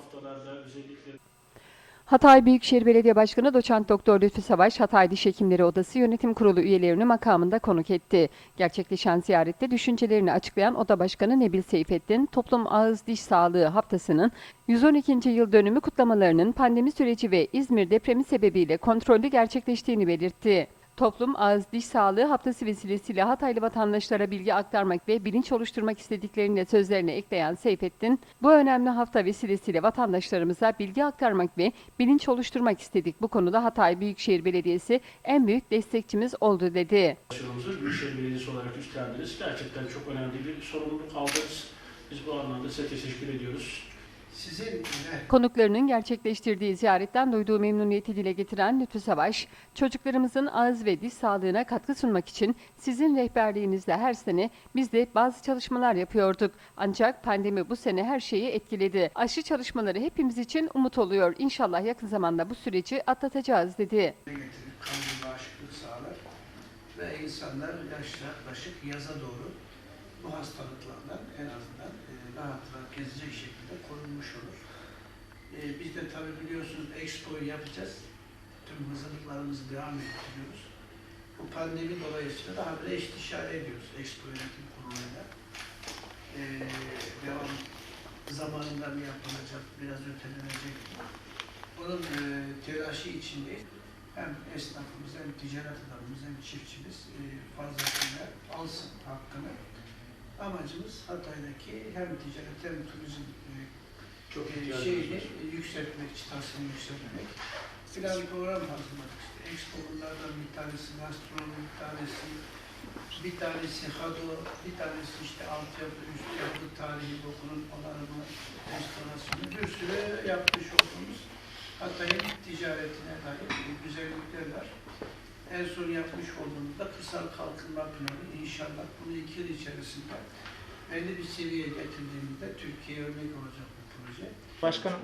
Haftalarda özellikle Hatay Büyükşehir Belediye Başkanı Doçent Doktor Lütfü Savaş, Hatay Diş Hekimleri Odası Yönetim Kurulu üyelerini makamında konuk etti. Gerçekleşen ziyarette düşüncelerini açıklayan Oda Başkanı Nebil Seyfettin, Toplum Ağız Diş Sağlığı Haftası'nın 112. yıl dönümü kutlamalarının pandemi süreci ve İzmir depremi sebebiyle kontrollü gerçekleştiğini belirtti. Toplum Ağız Diş Sağlığı Haftası vesilesiyle Hataylı vatandaşlara bilgi aktarmak ve bilinç oluşturmak istediklerini sözlerine ekleyen Seyfettin, bu önemli hafta vesilesiyle vatandaşlarımıza bilgi aktarmak ve bilinç oluşturmak istedik. Bu konuda Hatay Büyükşehir Belediyesi en büyük destekçimiz oldu dedi. başarımızı Büyükşehir Belediyesi olarak üstlendiniz. Gerçekten çok önemli bir sorumluluk aldınız. Biz bu anlamda size teşekkür ediyoruz. Sizin Konuklarının gerçekleştirdiği ziyaretten duyduğu memnuniyeti dile getiren Lütfü Savaş, çocuklarımızın ağız ve diş sağlığına katkı sunmak için sizin rehberliğinizle her sene biz de bazı çalışmalar yapıyorduk. Ancak pandemi bu sene her şeyi etkiledi. Aşı çalışmaları hepimiz için umut oluyor. İnşallah yakın zamanda bu süreci atlatacağız dedi. getirip kan bağışıklığı sağlar ve insanlar yaklaşık yaza doğru hastalıklardan en azından e, rahat rahat gezecek şekilde korunmuş olur. E, biz de tabii biliyorsunuz Expo'yu yapacağız. Tüm hazırlıklarımızı devam ettiriyoruz. Bu pandemi dolayısıyla daha bir istişare ediyoruz Expo Yönetim Kurulu'yla. E, devam zamanında mı yapılacak, biraz ötelenecek mi? Onun e, telaşı içindeyiz. Hem esnafımız hem ticaret adamımız hem çiftçimiz e, fazlasıyla alsın hakkını. Amacımız Hatay'daki hem ticaret hem turizm e, Çok e, şeyini var. yükseltmek, çıtasını yükseltmek. Plan program hazırladık. İşte Expo bunlardan bir tanesi, gastronomi bir tanesi, bir tanesi hado, bir tanesi işte altyapı, üst yapı, tarihi dokunun onarımı, restorasyonu, bir sürü yapmış olduğumuz Hatay'ın ticaretine dair güzellikler var. En son yapmış olduğumuzda kırsal kalkınma planı inşallah bunu iki yıl içerisinde belli bir seviyeye getirdiğimizde Türkiye'ye örnek olacak bu proje. Başkanım